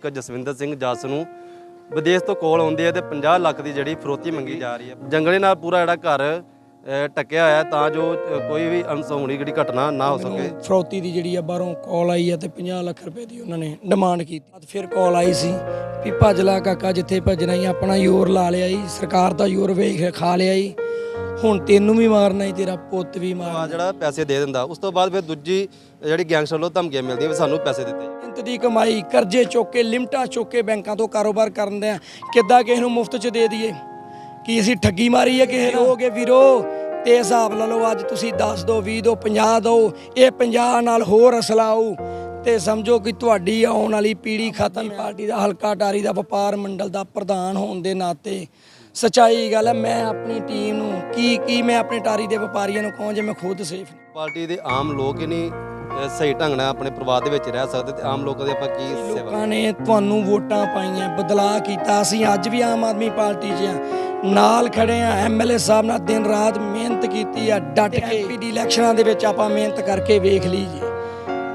ਇੱਕ ਜਸਵਿੰਦਰ ਸਿੰਘ ਜੱਸ ਨੂੰ ਵਿਦੇਸ਼ ਤੋਂ ਕੋਲ ਆਉਂਦੀ ਹੈ ਤੇ 50 ਲੱਖ ਦੀ ਜਿਹੜੀ ਫਰੋਤੀ ਮੰਗੀ ਜਾ ਰਹੀ ਹੈ ਜੰਗਲੇ ਨਾਲ ਪੂਰਾ ਜਿਹੜਾ ਘਰ ਟੱਕਿਆ ਹੋਇਆ ਤਾਂ ਜੋ ਕੋਈ ਵੀ ਅਨਸੋਹਣੀ ਜਿਹੜੀ ਘਟਨਾ ਨਾ ਹੋ ਸਕੇ। ਫਰੌਤੀ ਦੀ ਜਿਹੜੀ ਆ ਬਾਹਰੋਂ ਕਾਲ ਆਈ ਆ ਤੇ 50 ਲੱਖ ਰੁਪਏ ਦੀ ਉਹਨਾਂ ਨੇ ਡਿਮਾਂਡ ਕੀਤੀ। ਫਿਰ ਕਾਲ ਆਈ ਸੀ ਵੀ ਭੱਜ ਲਾ ਕਾਕਾ ਜਿੱਥੇ ਭੱਜਣਾ ਹੀ ਆਪਣਾ ਜ਼ੋਰ ਲਾ ਲਿਆ ਈ ਸਰਕਾਰ ਦਾ ਜ਼ੋਰ ਵੇਖ ਖਾ ਲਿਆ ਈ ਹੁਣ ਤੈਨੂੰ ਵੀ ਮਾਰਨਾ ਈ ਤੇਰਾ ਪੁੱਤ ਵੀ ਆ ਮਾਰਨਾ। ਜਿਹੜਾ ਪੈਸੇ ਦੇ ਦਿੰਦਾ ਉਸ ਤੋਂ ਬਾਅਦ ਫਿਰ ਦੂਜੀ ਜਿਹੜੀ ਗੈਂਗਸਟਰ ਵੱਲੋਂ ਧਮਕੀਆਂ ਮਿਲਦੀਆਂ ਵੀ ਸਾਨੂੰ ਪੈਸੇ ਦਿੱਤੇ। ਜਾਣ। ਦੀ ਕਮਾਈ, ਕਰਜ਼ੇ ਚੁੱਕ ਕੇ, ਲਿਮਟਾਂ ਚੁੱਕ ਕੇ ਬੈਂਕਾਂ ਤੋਂ ਕਾਰੋਬਾਰ ਕਰਨ ਦੇ ਆ। ਕਿੱਦਾਂ ਕਿਸੇ ਨੂੰ ਮੁਫਤ 'ਚ ਦੇ ਦਈਏ? ਕੀ ਅਸੀਂ ਠੱਗੀ ਮਾਰੀ ਹੈ ਕਿਸੇ ਨੂੰ? ਹੋਗੇ ਵੀਰੋ, ਤੇ ਹਿਸਾਬ ਲਾ ਲਓ ਅੱਜ ਤੁਸੀਂ 10 ਦੋ 20 ਦੋ 50 ਦੋ, ਇਹ 50 ਨਾਲ ਹੋਰ ਅਸਲਾ ਤੇ ਸਮਝੋ ਕਿ ਤੁਹਾਡੀ ਆਉਣ ਵਾਲੀ ਪੀੜ੍ਹੀ ਖਤਮ ਪਾਰਟੀ ਦਾ ਹਲਕਾ ਟਾਰੀ ਦਾ ਵਪਾਰ ਮੰਡਲ ਦਾ ਪ੍ਰਧਾਨ ਹੋਣ ਦੇ ਨਾਤੇ ਸਚਾਈ ਗੱਲ ਹੈ ਮੈਂ ਆਪਣੀ ਟੀਮ ਨੂੰ ਕੀ ਕੀ ਮੈਂ ਆਪਣੇ ਟਾਰੀ ਦੇ ਵਪਾਰੀਆਂ ਨੂੰ ਕਹਾਂ ਜੇ ਮੈਂ ਖੁਦ ਸੇਫ ਪਾਰਟੀ ਦੇ ਆਮ ਲੋਕ ਹੀ ਨਹੀਂ ਸਹੀ ਢੰਗ ਨਾਲ ਆਪਣੇ ਪਰਿਵਾਰ ਦੇ ਵਿੱਚ ਰਹਿ ਸਕਦੇ ਤੇ ਆਮ ਲੋਕਾਂ ਦੇ ਆਪਾਂ ਕੀ ਸੇਵਾ ਲੋਕਾਂ ਨੇ ਤੁਹਾਨੂੰ ਵੋਟਾਂ ਪਾਈਆਂ ਬਦਲਾਅ ਕੀਤਾ। ਅਸੀਂ ਅੱਜ ਵੀ ਆਮ ਆਦਮੀ ਪਾਰਟੀ 'ਚ ਆ ਨਾਲ ਖੜੇ ਆ ਐਮਐਲਏ ਸਾਹਿਬ ਨਾਲ ਦਿਨ ਰਾਤ ਮਿਹਨਤ ਕੀਤੀ ਆ। ਡਟ ਕੇ ਐਮਪੀ ਦੀ ਇਲੈਕਸ਼ਨਾਂ ਦੇ ਵਿੱਚ ਆਪਾਂ ਮਿਹਨਤ ਕਰਕੇ ਵੇਖ ਲਈ ਜੀ।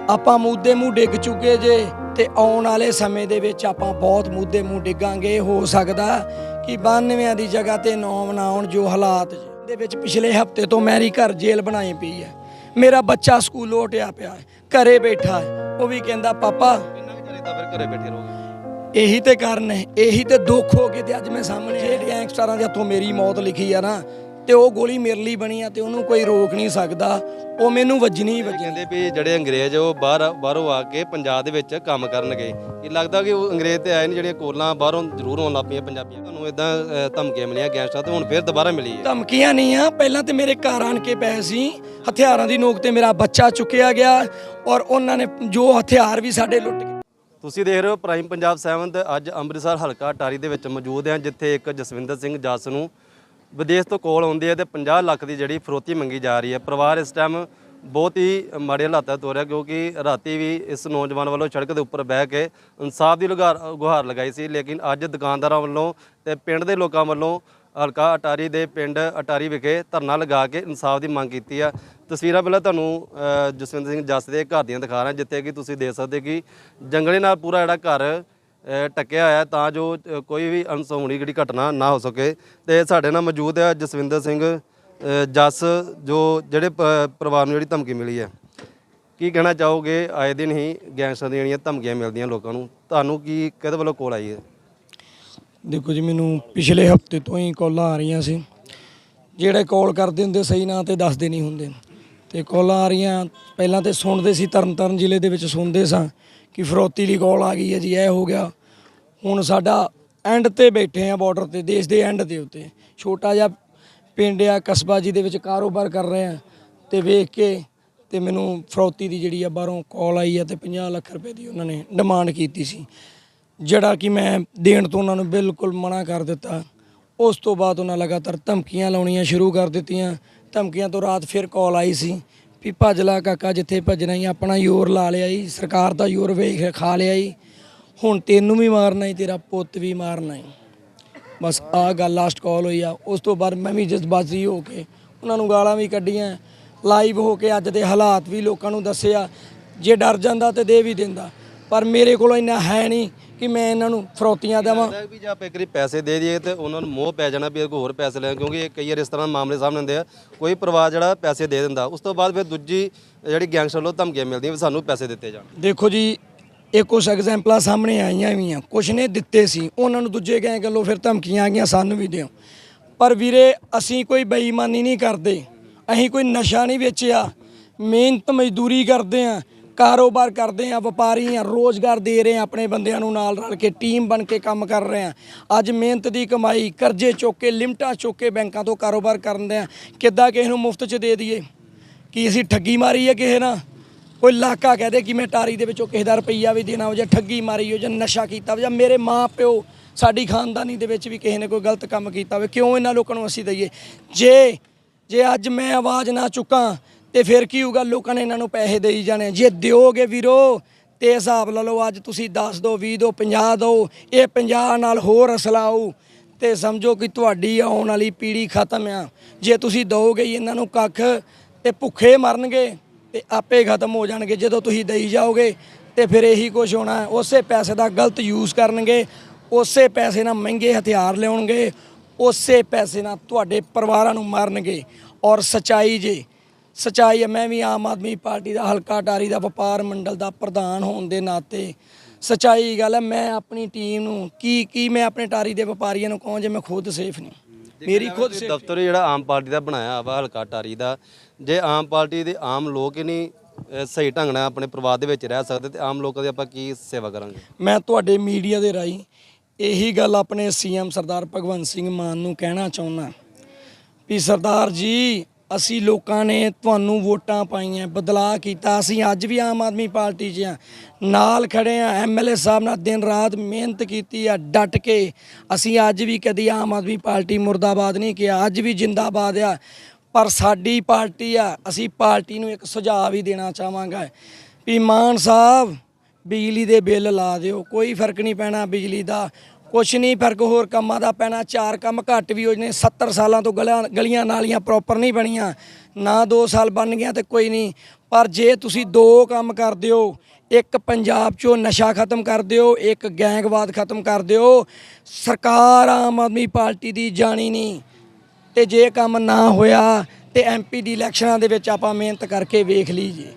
ਆਪਾਂ ਮੁੱਦੇ ਮੂੰਹ ਡਿੱਗ ਚੁੱਕੇ ਜੇ ਤੇ ਆਉਣ ਵਾਲੇ ਸਮੇਂ ਦੇ ਵਿੱਚ ਆਪਾਂ ਬਹੁਤ ਮੁੱਦੇ ਮੂੰਹ ਡਿੱਗਾਂਗੇ। ਹੋ ਸਕਦਾ ਕਿ 92 ਦੀ ਜਗ੍ਹਾ ਤੇ 9 ਬਣਾਉਣ ਜੋ ਹਾਲਾਤ ਦੇ ਵਿੱਚ ਪਿਛਲੇ ਹਫ਼ਤੇ ਤੋਂ ਮੈਰੀ ਘਰ ਜੇਲ੍ਹ ਬਣਾਈ ਪਈ ਹੈ ਮੇਰਾ ਬੱਚਾ ਸਕੂਲੋਂ ਉੱਠਿਆ ਪਿਆ ਹੈ ਘਰੇ ਬੈਠਾ ਹੈ। ਉਹ ਵੀ ਕਹਿੰਦਾ ਪਾਪਾ ਕਿੰਨਾ ਕੁ ਚਿਰ ਏਦਾਂ ਫਿਰ ਘਰੇ ਬੈਠੇ ਰਹੋਗੇ। ਇਹੀ ਤੇ ਕਾਰਨ ਹੈ ਇਹੀ ਤੇ ਦੁੱਖ ਹੋ ਕੇ ਤੇ ਅੱਜ ਮੈਂ ਸਾਹਮਣੇ ਜਿਹੜੇ ਗੈਂਗਸਟਰਾਂ ਦੇ ਹੱਥੋਂ ਮੇਰੀ ਮੌਤ ਲਿਖੀ ਆ ਨਾ ਤੇ ਉਹ ਗੋਲੀ ਮੇਰੇ ਲਈ ਬਣੀ ਆ ਤੇ ਉਹਨੂੰ ਕੋਈ ਰੋਕ ਨਹੀਂ ਸਕਦਾ। ਉਹ ਮੈਨੂੰ ਵੱਜਣੀ ਹੀ ਕਹਿੰਦੇ ਵੀ ਜਿਹੜੇ ਅੰਗਰੇਜ਼ ਉਹ ਬਾਹਰ ਬਾਹਰੋਂ ਆ ਕੇ ਪੰਜਾਬ ਦੇ ਵਿੱਚ ਕੰਮ ਕਰਨਗੇ। ਇਹ ਲੱਗਦਾ ਕਿ ਉਹ ਅੰਗਰੇਜ਼ ਤੇ ਆਏ ਨੇ ਜਿਹੜੀਆਂ ਕੋਲਾਂ ਬਾਹਰੋਂ ਜ਼ਰੂਰ ਆਉਣ ਲੱਗ ਪਈਆਂ ਪੰਜਾਬੀਆਂ। ਤੁਹਾਨੂੰ ਇਦਾਂ ਧਮਕੀਆਂ ਮਿਲੀਆਂ ਗੈਂਗਸਟਰ ਤੇ ਹੁਣ ਫਿਰ ਦੁਬਾਰਾ ਮਿਲੀ ਹੈ। ਧਮਕੀਆਂ ਨਹੀਂ ਆ ਪਹਿਲਾਂ ਤੇ ਮੇਰੇ ਘਰ ਆਣ ਕੇ ਪਏ ਸੀ। ਹਥਿਆਰਾਂ ਦੀ ਨੋਕ ਤੇ ਮੇਰਾ ਬੱਚਾ ਚੁੱਕਿਆ ਗਿਆ ਔਰ ਉਹਨਾਂ ਨੇ ਜੋ ਹਥਿਆਰ ਵੀ ਸਾਡੇ ਲੁੱਟ ਗਏ ਤੁਸੀਂ ਦੇਖ ਰਹੇ ਹੋ ਪ੍ਰਾਈਮ ਪੰਜਾਬ 7 ਅੱਜ ਅੰਮ੍ਰਿਤਸਰ ਹਲਕਾ ਟਾਰੀ ਦੇ ਵਿੱਚ ਮੌਜੂਦ ਹਾਂ ਜਿੱਥੇ ਇੱਕ ਜਸਵਿੰਦਰ ਸਿੰਘ ਜੱਸ ਨੂੰ ਵਿਦੇਸ਼ ਤੋਂ ਕੋਲ ਆਉਂਦੀ ਹੈ ਤੇ 50 ਲੱਖ ਦੀ ਜਿਹੜੀ ਫਰੋਤੀ ਮੰਗੀ ਜਾ ਰਹੀ ਹੈ। ਪਰਿਵਾਰ ਇਸ ਟਾਈਮ ਬਹੁਤ ਹੀ ਮਾੜੇ ਹਾਲਾਤਾਂ ਤੋਂ ਰਿਹਾ ਕਿਉਂਕਿ ਰਾਤੀ ਵੀ ਇਸ ਨੌਜਵਾਨ ਵੱਲੋਂ ਸੜਕ ਦੇ ਉੱਪਰ ਬਹਿ ਕੇ ਇਨਸਾਫ ਦੀ ਲੁਗਾਰ ਗੁਹਾਰ ਲਗਾਈ ਸੀ। ਲੇਕਿਨ ਅੱਜ ਦੁਕਾਨਦਾਰਾਂ ਵੱਲੋਂ ਤੇ ਪਿੰਡ ਦੇ ਲੋਕਾਂ ਵੱਲੋਂ ਹਲਕਾ ਅਟਾਰੀ ਦੇ ਪਿੰਡ ਅਟਾਰੀ ਵਿਖੇ ਧਰਨਾ ਲਗਾ ਕੇ ਇਨਸਾਫ ਦੀ ਮੰਗ ਕੀਤੀ ਆ ਤਸਵੀਰਾਂ ਪਹਿਲਾਂ ਤੁਹਾਨੂੰ ਜਸਵਿੰਦਰ ਸਿੰਘ ਜੱਸ ਦੇ ਘਰ ਦੀਆਂ ਦਿਖਾ ਰਿਹਾ, ਜਿੱਥੇ ਕਿ ਤੁਸੀਂ ਦੇਖ ਸਕਦੇ ਕਿ ਜੰਗਲੇ ਨਾਲ ਪੂਰਾ ਜਿਹੜਾ ਘਰ ਟੱਕਿਆ ਹੋਇਆ ਤਾਂ ਜੋ ਕੋਈ ਵੀ ਅਨਸੋਹਣੀ ਜਿਹੜੀ ਘਟਨਾ ਨਾ ਹੋ ਸਕੇ। ਤੇ ਸਾਡੇ ਨਾਲ ਮੌਜੂਦ ਹੈ ਜਸਵਿੰਦਰ ਸਿੰਘ ਜਸ, ਜੋ ਜਿਹੜੇ ਪ- ਪਰਿਵਾਰ ਨੂੰ ਜਿਹੜੀ ਧਮਕੀ ਮਿਲੀ ਹੈ। ਕੀ ਕਹਿਣਾ ਚਾਹੋਗੇ? ਆਏ ਦਿਨ ਹੀ ਗੈਂਗਸਟਰ ਦੀਆਂ ਜਿਹੜੀਆਂ ਧਮਕੀਆਂ ਮਿਲਦੀਆਂ ਲੋਕਾਂ ਨੂੰ। ਤੁਹਾਨੂੰ ਕੀ, ਕਿਹਦੇ ਵੱਲੋਂ ਕੋਲ ਆਈ ਹੈ? ਦੇਖੋ ਜੀ, ਮੈਨੂੰ ਪਿਛਲੇ ਹਫ਼ਤੇ ਤੋਂ ਹੀ ਕਾਲਾਂ ਆ ਰਹੀਆਂ ਸੀ। ਜਿਹੜੇ ਕਾਲ ਕਰਦੇ ਹੁੰਦੇ ਸਹੀ ਨਾਂ ਤੇ ਦੱਸਦੇ ਨਹੀਂ ਹੁੰਦੇ। ਤੇ ਕਾਲਾਂ ਆ ਰਹੀਆਂ, ਪਹਿਲਾਂ ਤੇ ਸੁਣਦੇ ਸੀ, ਤਰਨਤਾਰਨ ਜ਼ਿਲ੍ਹੇ ਦੇ ਵਿੱਚ ਸੁਣਦੇ ਸਾਂ। ਕਿ ਫਰੋਤੀ ਦੀ ਕਾਲ ਆ ਗਈ ਹੈ ਜੀ, ਇਹ ਹੋ ਗਿਆ। ਹੁਣ ਸਾਡਾ ਐਂਡ ਤੇ ਬੈਠੇ ਆ ਬਾਰਡਰ ਤੇ, ਦੇਸ਼ ਦੇ ਐਂਡ ਦੇ ਉੱਤੇ। ਛੋਟਾ ਜਿਹਾ ਪਿੰਡ ਆ, ਕਸਬਾ ਜੀ ਦੇ ਵਿੱਚ ਕਾਰੋਬਾਰ ਕਰ ਰਹੇ ਆ ਤੇ ਵੇਖ ਕੇ ਤੇ ਮੈਨੂੰ ਫਰੋਤੀ ਦੀ ਜਿਹੜੀ ਆ ਬਾਹਰੋਂ ਕਾਲ ਆਈ ਆ ਤੇ 50 ਲੱਖ ਰੁਪਏ ਦੀ ਉਹਨਾਂ ਨੇ ਡਿਮਾਂਡ ਕੀਤੀ ਸੀ। ਜਿਹੜਾ ਕਿ ਮੈਂ ਦੇਣ ਤੋਂ ਉਹਨਾਂ ਨੂੰ ਬਿਲਕੁਲ ਮਨਾ ਕਰ ਦਿੱਤਾ। ਉਸ ਤੋਂ ਬਾਅਦ ਉਹਨਾਂ ਲਗਾਤਾਰ ਧਮਕੀਆਂ ਲਾਉਣੀਆਂ ਸ਼ੁਰੂ ਕਰ ਦਿੱਤੀਆਂ। ਧਮਕੀਆਂ ਤੋਂ ਰਾਤ ਫਿਰ ਕਾਲ ਆਈ ਸੀ। ਵੀ ਭੱਜ ਲਾ ਕਾਕਾ, ਜਿੱਥੇ ਭੱਜਣਾ ਹੀ ਆਪਣਾ ਜ਼ੋਰ ਲਾ ਲਿਆ ਜੀ ਸਰਕਾਰ ਦਾ ਜ਼ੋਰ ਵੇਖ ਖਾ ਲਿਆ ਜੀ ਹੁਣ ਤੈਨੂੰ ਵੀ ਮਾਰਨਾ ਈ, ਤੇਰਾ ਪੁੱਤ ਵੀ ਮਾਰਨਾ ਈ। ਬਸ ਆ ਗੱਲ ਲਾਸਟ ਕਾਲ ਹੋਈ ਆ। ਉਸ ਤੋਂ ਬਾਅਦ ਮੈਂ ਵੀ ਜਜ਼ਬਾਜ਼ੀ ਹੋ ਕੇ ਉਹਨਾਂ ਨੂੰ ਗਾਲਾਂ ਵੀ ਕੱਢੀਆਂ। ਲਾਈਵ ਹੋ ਕੇ ਅੱਜ ਦੇ ਹਾਲਾਤ ਵੀ ਲੋਕਾਂ ਨੂੰ ਦੱਸਿਆ। ਜੇ ਡਰ ਜਾਂਦਾ ਤੇ ਦੇ ਵੀ ਦਿੰਦਾ। ਪਰ ਮੇਰੇ ਕੋਲ ਇੰਨਾ ਹੈ ਨਹੀਂ ਕਿ ਮੈਂ ਇਹਨਾਂ ਨੂੰ ਫਰੋਤੀਆਂ ਦੇਵਾਂ। ਲੱਗਦਾ ਵੀ ਜੇ ਆਪਾਂ ਇੱਕ ਵਾਰੀ ਪੈਸੇ ਦੇ ਦਈਏ ਤੇ ਉਹਨਾਂ ਨੂੰ ਮੋਹ ਪੈ ਜਾਣਾ ਵੀ ਇਹ ਕੋਈ ਹੋਰ ਪੈਸੇ ਲੈ ਕਿਉਂਕਿ ਇਹ ਕਈ ਵਾਰ ਇਸ ਤਰ੍ਹਾਂ ਦੇ ਮਾਮਲੇ ਸਾਹਮਣੇ ਆਉਂਦੇ ਆ। ਕੋਈ ਪਰਿਵਾਰ ਜਿਹੜਾ ਪੈਸੇ ਦੇ ਦਿੰਦਾ ਉਸ ਤੋਂ ਬਾਅਦ ਫਿਰ ਦੂਜੀ ਜਿਹੜੀ ਗੈਂਗਸਟਰ ਵੱਲੋਂ ਧਮਕੀਆਂ ਮਿਲਦੀਆਂ ਵੀ ਸਾਨੂੰ ਪੈਸੇ ਦਿੱਤੇ ਜਾਣ। ਦੇਖੋ ਜੀ ਇਹ ਕੁਝ ਐਗਜ਼ਾਮਪਲਾਂ ਸਾਹਮਣੇ ਆਈਆਂ ਵੀ ਆ ਕੁਝ ਨੇ ਦਿੱਤੇ ਸੀ ਉਹਨਾਂ ਨੂੰ ਦੂਜੇ ਕਹੇ ਗੱਲੋਂ ਫਿਰ ਧਮਕੀਆਂ ਆ ਗਈਆਂ ਸਾਨੂੰ ਵੀ ਦਿਓ। ਪਰ ਵੀਰੇ ਅਸੀਂ ਕੋਈ ਬੇਈਮਾਨੀ ਨਹੀਂ ਕਰਦੇ ਅਸੀਂ ਕੋਈ ਨਸ਼ਾ ਨਹੀਂ ਵੇਚਿਆ ਮਿਹਨਤ ਮਜ਼ਦੂਰੀ ਕਰਦੇ ਆ ਕਾਰੋਬਾਰ ਕਰਦੇ ਆ, ਵਪਾਰੀ ਆ, ਰੋਜ਼ਗਾਰ ਦੇ ਰਹੇ ਆ, ਆਪਣੇ ਬੰਦਿਆਂ ਨੂੰ ਨਾਲ ਰਲ ਕੇ ਟੀਮ ਬਣ ਕੇ ਕੰਮ ਕਰ ਰਹੇ ਆ। ਅੱਜ ਮਿਹਨਤ ਦੀ ਕਮਾਈ, ਕਰਜ਼ੇ ਚੁੱਕ ਕੇ, ਲਿਮਟਾਂ ਚੁੱਕ ਕੇ ਬੈਂਕਾਂ ਤੋਂ ਕਾਰੋਬਾਰ ਕਰਨ ਦੇ ਆ। ਕਿੱਦਾਂ ਕਿਸੇ ਨੂੰ ਮੁਫਤ 'ਚ ਦੇ ਦਈਏ? ਕੀ ਅਸੀਂ ਠੱਗੀ ਮਾਰੀ ਹੈ ਕਿਸੇ ਨਾਲ? ਕੋਈ ਇਲਾਕਾ ਕਹਦੇ ਕਿ ਮੈਂ ਟਾਰੀ ਦੇ ਵਿੱਚੋਂ ਕਿਸੇ ਦਾ ਰੁਪਈਆ ਵੀ ਦੇਣਾ ਹੋ ਜਾਂ ਠੱਗੀ ਮਾਰੀ ਹੋ ਜਾਂ ਨਸ਼ਾ ਕੀਤਾ ਹੋ ਜਾਂ ਮੇਰੇ ਮਾਂ ਪਿਓ ਸਾਡੀ ਖਾਨਦਾਨੀ ਦੇ ਵਿੱਚ ਵੀ ਕਿਸੇ ਨੇ ਕੋਈ ਗਲਤ ਕੰਮ ਕੀਤਾ ਹੋਵੇ, ਕਿਉਂ ਇਹਨਾਂ ਲੋਕਾਂ ਨੂੰ ਅਸੀਂ ਦਈਏ? ਜੇ ਜੇ ਅੱਜ ਮੈਂ ਆਵਾਜ਼ ਨਾ ਚੁੱਕਾਂ ਤੇ ਫਿਰ ਕੀ ਹੋਊਗਾ? ਲੋਕਾਂ ਨੇ ਇਹਨਾਂ ਨੂੰ ਪੈਸੇ ਦੇਈ ਜਾਣੇ। ਜੇ ਦਿਓਗੇ ਵੀਰੋ, ਤੇ ਹਿਸਾਬ ਲਾ ਲਓ ਅੱਜ ਤੁਸੀਂ 10 ਦੋ 20 ਦੋ 50 ਦੋ, ਇਹ 50 ਨਾਲ ਹੋਰ ਅਸਲਾ ਆਊ ਤੇ ਸਮਝੋ ਕਿ ਤੁਹਾਡੀ ਆਉਣ ਵਾਲੀ ਪੀੜ੍ਹੀ ਖਤਮ ਆ। ਜੇ ਤੁਸੀਂ ਦੋਗੇ ਇਹਨਾਂ ਨੂੰ ਕੱਖ, ਤੇ ਭੁੱਖੇ ਮਰਨਗੇ, ਤੇ ਆਪੇ ਖਤਮ ਹੋ ਜਾਣਗੇ। ਜਦੋਂ ਤੁਸੀਂ ਦੇਈ ਜਾਓਗੇ, ਤੇ ਫਿਰ ਇਹੀ ਕੁਝ ਹੋਣਾ ਉਸੇ ਪੈਸੇ ਦਾ ਗਲਤ ਯੂਜ਼ ਕਰਨਗੇ, ਉਸੇ ਪੈਸੇ ਨਾਲ ਮਹਿੰਗੇ ਹਥਿਆਰ ਲਿਆਉਣਗੇ, ਉਸੇ ਪੈਸੇ ਨਾਲ ਤੁਹਾਡੇ ਪਰਿਵਾਰਾਂ ਨੂੰ ਮਾਰਨਗੇ। ਔਰ ਸਚਾਈ ਜੇ ਸਚਾਈ ਹੈ ਮੈਂ ਵੀ ਆਮ ਆਦਮੀ ਪਾਰਟੀ ਦਾ ਹਲਕਾ ਟਾਰੀ ਦਾ ਵਪਾਰ ਮੰਡਲ ਦਾ ਪ੍ਰਧਾਨ ਹੋਣ ਦੇ ਨਾਤੇ ਸਚਾਈ ਗੱਲ ਹੈ ਮੈਂ ਆਪਣੀ ਟੀਮ ਨੂੰ ਕੀ ਕੀ ਮੈਂ ਆਪਣੇ ਟਾਰੀ ਦੇ ਵਪਾਰੀਆਂ ਨੂੰ ਕਹਾਂ ਜੇ ਮੈਂ ਖੁਦ ਸੇਫ ਨਹੀਂ। ਮੇਰੀ ਖੁਦ ਦਫ਼ਤਰ ਜਿਹੜਾ ਆਮ ਪਾਰਟੀ ਦਾ ਬਣਾਇਆ ਵਾ ਹਲਕਾ ਟਾਰੀ ਦਾ ਜੇ ਆਮ ਪਾਰਟੀ ਦੇ ਆਮ ਲੋਕ ਹੀ ਨਹੀਂ ਸਹੀ ਢੰਗ ਨਾਲ ਆਪਣੇ ਪਰਿਵਾਰ ਦੇ ਵਿੱਚ ਰਹਿ ਸਕਦੇ ਤੇ ਆਮ ਲੋਕਾਂ ਦੀ ਆਪਾਂ ਕੀ ਸੇਵਾ ਕਰਾਂਗੇ? ਮੈਂ ਤੁਹਾਡੇ ਮੀਡੀਆ ਦੇ ਰਾਹੀਂ ਇਹੀ ਗੱਲ ਆਪਣੇ ਸੀਐਮ ਸਰਦਾਰ ਭਗਵੰਤ ਸਿੰਘ ਮਾਨ ਨੂੰ ਕਹਿਣਾ ਚਾਹੁੰਦਾ ਵੀ ਸਰਦਾਰ ਜੀ ਅਸੀਂ ਲੋਕਾਂ ਨੇ ਤੁਹਾਨੂੰ ਵੋਟਾਂ ਪਾਈਆਂ, ਬਦਲਾਅ ਕੀਤਾ। ਅਸੀਂ ਅੱਜ ਵੀ ਆਮ ਆਦਮੀ ਪਾਰਟੀ 'ਚ ਆ ਨਾਲ ਖੜੇ ਆ ਐਮਐਲਏ ਸਾਹਿਬ ਨਾਲ ਦਿਨ ਰਾਤ ਮਿਹਨਤ ਕੀਤੀ ਆ, ਡਟ ਕੇ। ਅਸੀਂ ਅੱਜ ਵੀ ਕਦੀ ਆਮ ਆਦਮੀ ਪਾਰਟੀ ਮੁਰਦਾਬਾਦ ਨਹੀਂ ਕਿਹਾ। ਅੱਜ ਵੀ ਜਿੰਦਾਬਾਦ ਆ। ਪਰ ਸਾਡੀ ਪਾਰਟੀ ਆ, ਅਸੀਂ ਪਾਰਟੀ ਨੂੰ ਇੱਕ ਸੁਝਾਅ ਵੀ ਦੇਣਾ ਚਾਹਾਂਗਾ। ਵੀ ਮਾਨ ਸਾਹਿਬ, ਬਿਜਲੀ ਦੇ ਬਿੱਲ ਲਾ ਦਿਓ। ਕੋਈ ਫ਼ਰਕ ਨਹੀਂ ਪੈਣਾ ਬਿਜਲੀ ਦਾ। ਕੁਛ ਨਹੀਂ, ਫ਼ਰਕ ਹੋਰ ਕੰਮਾਂ ਦਾ ਪੈਣਾ। ਚਾਰ ਕੰਮ ਘੱਟ ਵੀ ਹੋ ਜਨੇ 70 ਸਾਲਾਂ ਤੋਂ ਗਲੀਆਂ ਗਲੀਆਂ ਨਾਲੀਆਂ ਪ੍ਰੋਪਰ ਨਹੀਂ ਬਣੀਆਂ। ਨਾ 2 ਸਾਲ ਬਣ ਗਿਆ ਤੇ ਕੋਈ ਨਹੀਂ। ਪਰ ਜੇ ਤੁਸੀਂ ਦੋ ਕੰਮ ਕਰ ਦਿਓ, ਇੱਕ ਪੰਜਾਬ 'ਚੋਂ ਨਸ਼ਾ ਖਤਮ ਕਰ ਦਿਓ, ਇੱਕ ਗੈਂਗਵਾਦ ਖਤਮ ਕਰ ਦਿਓ, ਸਰਕਾਰ ਆਮ ਆਦਮੀ ਪਾਰਟੀ ਦੀ ਜਾਣੀ ਨਹੀਂ। ਤੇ ਜੇ ਕੰਮ ਨਾ ਹੋਇਆ, ਤੇ ਐਮਪੀ ਦੀ ਇਲੈਕਸ਼ਨਾਂ ਦੇ ਵਿੱਚ ਆਪਾਂ ਮਿਹਨਤ ਕਰਕੇ ਵੇਖ ਲਈ ਲਈਏ।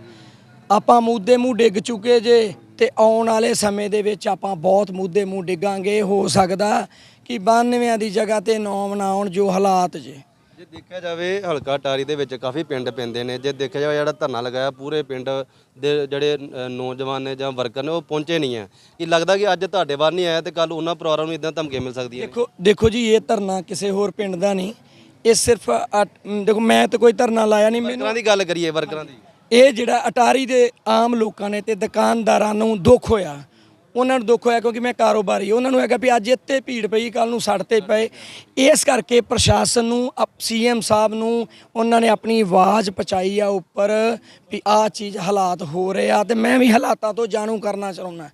ਆਪਾਂ ਮੂਦੇ ਮੂੰਹ ਡਿੱਗ ਚੁੱਕੇ ਜੇ। ਤੇ ਆਉਣ ਵਾਲੇ ਸਮੇਂ ਦੇ ਵਿੱਚ ਆਪਾਂ ਬਹੁਤ ਮੁੱਦੇ ਮੂੰਹ ਡਿੱਗਾਂਗੇ। ਹੋ ਸਕਦਾ ਕਿ 92 ਦੀ ਜਗ੍ਹਾ ਤੇ 9 ਬਣਾਉਣ ਜੋ ਹਾਲਾਤ ਜੇ। ਜੇ ਦੇਖਿਆ ਜਾਵੇ ਹਲਕਾ ਟਾਰੀ ਦੇ ਵਿੱਚ ਕਾਫੀ ਪਿੰਡ ਪੈਂਦੇ ਨੇ। ਜੇ ਦੇਖਿਆ ਜਾਵੇ ਜਿਹੜਾ ਧਰਨਾ ਲਗਾਇਆ ਪੂਰੇ ਪਿੰਡ ਦੇ ਜਿਹੜੇ ਨੌਜਵਾਨ ਨੇ ਜਾਂ ਵਰਕਰ ਨੇ ਉਹ ਪਹੁੰਚੇ ਨਹੀਂ ਹੈ। ਕੀ ਲੱਗਦਾ ਕਿ ਅੱਜ ਤੁਹਾਡੇ ਵਾਰ ਨਹੀਂ ਆਇਆ ਤੇ ਕੱਲ ਉਹਨਾਂ ਪਰਿਵਾਰਾਂ ਨੂੰ ਇਦਾਂ ਧਮਕੀਆਂ ਮਿਲ ਸਕਦੀਆਂ ਨੇ? ਦੇਖੋ ਦੇਖੋ ਜੀ ਇਹ ਧਰਨਾ ਕਿਸੇ ਹੋਰ ਪਿੰਡ ਦਾ ਨਹੀਂ। ਇਹ ਸਿਰਫ ਦੇਖੋ ਮੈਂ ਤਾਂ ਕੋਈ ਧਰਨਾ ਲਾਇਆ ਨਹੀਂ ਮੈਨੂੰ ਵਰਕਰਾਂ ਦੀ ਗੱਲ ਕਰੀਏ ਵਰਕਰਾਂ ਦੀ। ਇਹ ਜਿਹੜਾ ਅਟਾਰੀ ਦੇ ਆਮ ਲੋਕਾਂ ਨੇ ਤੇ ਦੁਕਾਨਦਾਰਾਂ ਨੂੰ ਦੁੱਖ ਹੋਇਆ, ਉਹਨਾਂ ਨੂੰ ਦੁੱਖ ਹੋਇਆ ਕਿਉਂਕਿ ਮੈਂ ਕਾਰੋਬਾਰੀ ਉਹਨਾਂ ਨੂੰ ਹੈਗਾ ਵੀ ਅੱਜ ਇੱਥੇ ਭੀੜ ਪਈ ਕੱਲ ਨੂੰ ਸੜ ਤੇ ਪਏ। ਇਸ ਕਰਕੇ ਪ੍ਰਸ਼ਾਸਨ ਨੂੰ ਸੀਐਮ ਸਾਹਿਬ ਨੂੰ ਉਹਨਾਂ ਨੇ ਆਪਣੀ ਆਵਾਜ਼ ਪਹੁੰਚਾਈ ਆ ਉੱਪਰ ਵੀ ਆਹ ਚੀਜ਼ ਹਾਲਾਤ ਹੋ ਰਹੇ ਆ ਤੇ ਮੈਂ ਵੀ ਹਾਲਾਤਾਂ ਤੋਂ ਜਾਣੂ ਕਰਨਾ ਚਾਹੁੰਦਾ।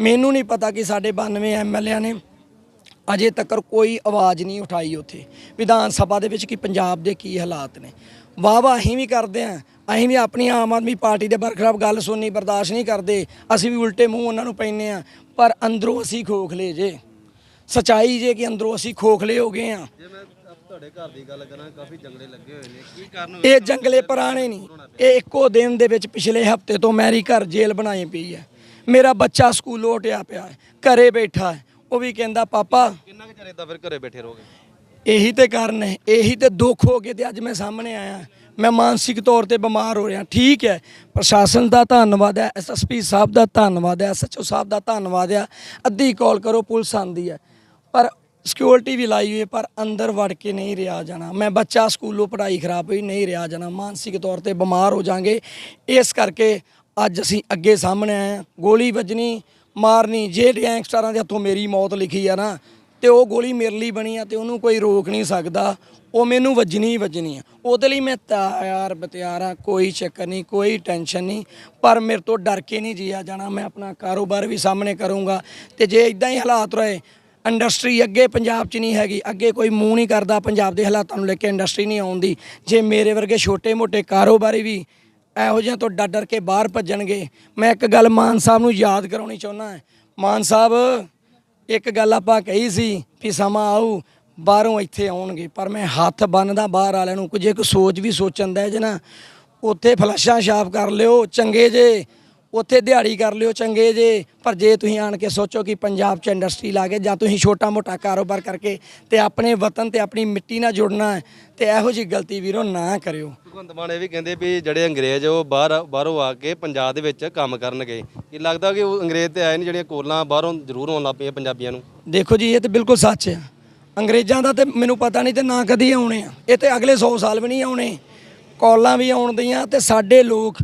ਮੈਨੂੰ ਨਹੀਂ ਪਤਾ ਕਿ ਸਾਡੇ 92 ਐਮਐਲਏ ਨੇ ਅਜੇ ਤੱਕ ਕੋਈ ਆਵਾਜ਼ ਨਹੀਂ ਉਠਾਈ ਉੱਥੇ। ਵਿਧਾਨ ਸਭਾ ਦੇ ਵਿੱਚ ਕਿ ਪੰਜਾਬ ਦੇ ਕੀ ਹਾਲਾਤ ਨੇ। ਵਾਹ ਵਾਹ ਅਸੀਂ ਵੀ ਕਰਦੇ ਆਂ ਅਸੀਂ ਵੀ ਆਪਣੀ ਆਮ ਆਦਮੀ ਪਾਰਟੀ ਦੇ ਬਰਖਲਾਫ ਗੱਲ ਸੁਣਨੀ ਬਰਦਾਸ਼ਤ ਨਹੀਂ ਕਰਦੇ। ਅਸੀਂ ਵੀ ਉਲਟੇ ਮੂੰਹ ਉਹਨਾਂ ਨੂੰ ਪੈਨੇ ਆ ਪਰ ਅੰਦਰੋਂ ਅਸੀਂ ਖੋਖਲੇ ਜੇ। ਸਚਾਈ ਜੇ ਕਿ ਅੰਦਰੋਂ ਅਸੀਂ ਖੋਖਲੇ ਹੋ ਗਏ ਆ ਜੇ ਮੈਂ ਤੁਹਾਡੇ ਘਰ ਦੀ ਗੱਲ ਕਰਾਂ ਕਾਫੀ ਜੰਗਲੇ ਲੱਗੇ ਹੋਏ ਨੇ। ਕੀ ਕਾਰਨ ਇਹ ਜੰਗਲੇ ਪੁਰਾਣੇ ਨਹੀਂ। ਇਹ ਇੱਕੋ ਦਿਨ ਦੇ ਵਿੱਚ ਪਿਛਲੇ ਹਫ਼ਤੇ ਤੋਂ ਮੈਰੀ ਘਰ ਜੇਲ੍ਹ ਬਣਾਈ ਪਈ ਹੈ। ਮੇਰਾ ਬੱਚਾ ਸਕੂਲੋਂ ਉੱਠਿਆ ਪਿਆ ਹੈ। ਘਰੇ ਬੈਠਾ ਹੈ। ਉਹ ਵੀ ਕਹਿੰਦਾ ਪਾਪਾ ਕਿੰਨਾ ਕੁ ਚਿਰ ਏਦਾਂ ਫਿਰ ਘਰੇ ਬੈਠੇ ਰਹੋਗੇ? ਇਹੀ ਤੇ ਕਾਰਨ ਹੈ, ਇਹੀ ਤੇ ਦੁੱਖ ਹੋ ਗਏ ਤੇ ਅੱਜ ਮੈਂ ਸਾਹਮਣੇ ਆਇਆ ਮੈਂ ਮਾਨਸਿਕ ਤੌਰ ਤੇ ਬਿਮਾਰ ਹੋ ਰਿਹਾ ਠੀਕ ਹੈ, ਪ੍ਰਸ਼ਾਸਨ ਦਾ ਧੰਨਵਾਦ ਹੈ ਐਸਐਸਪੀ ਸਾਹਿਬ ਦਾ ਧੰਨਵਾਦ ਹੈ ਐਸਐਚਓ ਸਾਹਿਬ ਦਾ ਧੰਨਵਾਦ ਹੈ। ਅੱਧੀ ਕਾਲ ਕਰੋ, ਪੁਲਿਸ ਆਂਦੀ ਹੈ। ਪਰ ਸਿਕਿਉਰਿਟੀ ਵੀ ਲਾਈ ਹੋਈ ਪਰ ਅੰਦਰ ਵੜ ਕੇ ਨਹੀਂ ਰਿਹਾ ਜਾਣਾ। ਮੈਂ ਬੱਚਾ ਸਕੂਲੋਂ ਪੜ੍ਹਾਈ ਖਰਾਬ ਹੋਈ, ਨਹੀਂ ਰਿਹਾ ਜਾਣਾ। ਮਾਨਸਿਕ ਤੌਰ ਤੇ ਬਿਮਾਰ ਹੋ ਜਾਾਂਗੇ। ਇਸ ਕਰਕੇ ਅੱਜ ਅਸੀਂ ਅੱਗੇ ਸਾਹਮਣੇ ਆਏ ਹਾਂ। ਗੋਲੀ ਵੱਜਣੀ, ਮਾਰਨੀ, ਜੇ ਗੈਂਗਸਟਰਾਂ ਦੇ ਹੱਥੋਂ ਮੇਰੀ ਮੌਤ ਲਿਖੀ ਆ ਨਾ ਤੇ ਉਹ ਗੋਲੀ ਮੇਰੇ ਲਈ ਬਣੀ ਆ ਤੇ ਉਹਨੂੰ ਕੋਈ ਰੋਕ ਨਹੀਂ ਸਕਦਾ। ਉਹ ਮੈਨੂੰ ਵੱਜਣੀ ਹੀ ਵੱਜਣੀ ਆ। ਉਹਦੇ ਲਈ ਮੈਂ ਤਿਆਰ ਬਤਿਆਰ ਆ ਕੋਈ ਚੱਕਰ ਨਹੀਂ, ਕੋਈ ਟੈਨਸ਼ਨ ਨਹੀਂ। ਪਰ ਮੇਰੇ ਤੋਂ ਡਰ ਕੇ ਨਹੀਂ ਜੀਆ ਜਾਣਾ। ਮੈਂ ਆਪਣਾ ਕਾਰੋਬਾਰ ਵੀ ਸਾਹਮਣੇ ਕਰੂੰਗਾ। ਤੇ ਜੇ ਇਦਾਂ ਹੀ ਹਾਲਾਤ ਰਹੇ, ਇੰਡਸਟਰੀ ਅੱਗੇ ਪੰਜਾਬ 'ਚ ਨਹੀਂ ਹੈਗੀ, ਅੱਗੇ ਕੋਈ ਮੂੰਹ ਨਹੀਂ ਕਰਦਾ ਪੰਜਾਬ ਦੇ ਹਾਲਾਤਾਂ ਨੂੰ ਲੈ ਕੇ ਇੰਡਸਟਰੀ ਨਹੀਂ ਆਉਂਦੀ। ਜੇ ਮੇਰੇ ਵਰਗੇ ਛੋਟੇ-ਮੋਟੇ ਕਾਰੋਬਾਰੀ ਵੀ ਇਹੋ ਜਿਹਾ ਤੋਂ ਡਰ ਡਰ ਕੇ ਬਾਹਰ ਭੱਜਣਗੇ, ਮੈਂ ਇੱਕ ਗੱਲ ਮਾਨ ਸਾਹਿਬ ਨੂੰ ਯਾਦ ਕਰਾਉਣੀ ਚਾਹੁੰਦਾ ਮਾਨ ਸਾਹਿਬ ਇੱਕ ਗੱਲ ਆਪਾਂ ਕਹੀ ਸੀ ਕਿ ਸਮਾਂ ਆਊ, ਬਾਹਰੋਂ ਇੱਥੇ ਆਉਣਗੇ। ਪਰ ਮੈਂ ਹੱਥ ਬੰਨਦਾ ਬਾਹਰ ਵਾਲਿਆਂ ਨੂੰ ਕੁਝ ਇੱਕ ਸੋਚ ਵੀ ਸੋਚਣ ਦਾ ਜੇ ਨਾ, ਉੱਥੇ ਫਲਸ਼ਾਂ ਛਾਪ ਕਰ ਲਿਓ, ਚੰਗੇ ਜੇ। ਉੱਥੇ ਦਿਹਾੜੀ ਕਰ ਲਿਓ ਚੰਗੇ ਜੇ ਪਰ ਜੇ ਤੁਸੀਂ ਆਣ ਕੇ ਸੋਚੋ ਕਿ ਪੰਜਾਬ 'ਚ ਇੰਡਸਟਰੀ ਲਾ ਕੇ ਜਾਂ ਤੁਸੀਂ ਛੋਟਾ ਮੋਟਾ ਕਾਰੋਬਾਰ ਕਰਕੇ ਤੇ ਆਪਣੇ ਵਤਨ ਤੇ ਆਪਣੀ ਮਿੱਟੀ ਨਾਲ ਜੁੜਨਾ ਹੈ ਤੇ ਇਹੋ ਜੀ ਗਲਤੀ ਵੀਰੋ ਨਾ ਕਰਿਓ। ਭਗਵੰਤ ਮਾਨ ਇਹ ਵੀ ਕਹਿੰਦੇ ਵੀ ਜਿਹੜੇ ਅੰਗਰੇਜ਼ ਉਹ ਬਾਹਰ ਬਾਹਰੋਂ ਆ ਕੇ ਪੰਜਾਬ ਦੇ ਵਿੱਚ ਕੰਮ ਕਰਨਗੇ। ਕੀ ਲੱਗਦਾ ਕਿ ਉਹ ਅੰਗਰੇਜ਼ ਤੇ ਆਏ ਨੇ ਜਿਹੜੀਆਂ ਕੋਲਾਂ ਬਾਹਰੋਂ ਜ਼ਰੂਰ ਆਉਣ ਲੱਗ ਪਈਆਂ ਪੰਜਾਬੀਆਂ ਨੂੰ? ਦੇਖੋ ਜੀ ਇਹ ਤੇ ਬਿਲਕੁਲ ਸੱਚ ਹੈ ਅੰਗਰੇਜ਼ਾਂ ਦਾ ਤੇ ਮੈਨੂੰ ਪਤਾ ਨਹੀਂ ਤੇ ਨਾ ਕਦੀ ਆਉਣੇ ਆ। ਇਹ ਤੇ ਅਗਲੇ 100 ਸਾਲ ਵੀ ਨਹੀਂ ਆਉਣੇ। ਕਾਲਾਂ ਵੀ ਆਉਣ ਦੀਆਂ ਤੇ ਸਾਡੇ ਲੋਕ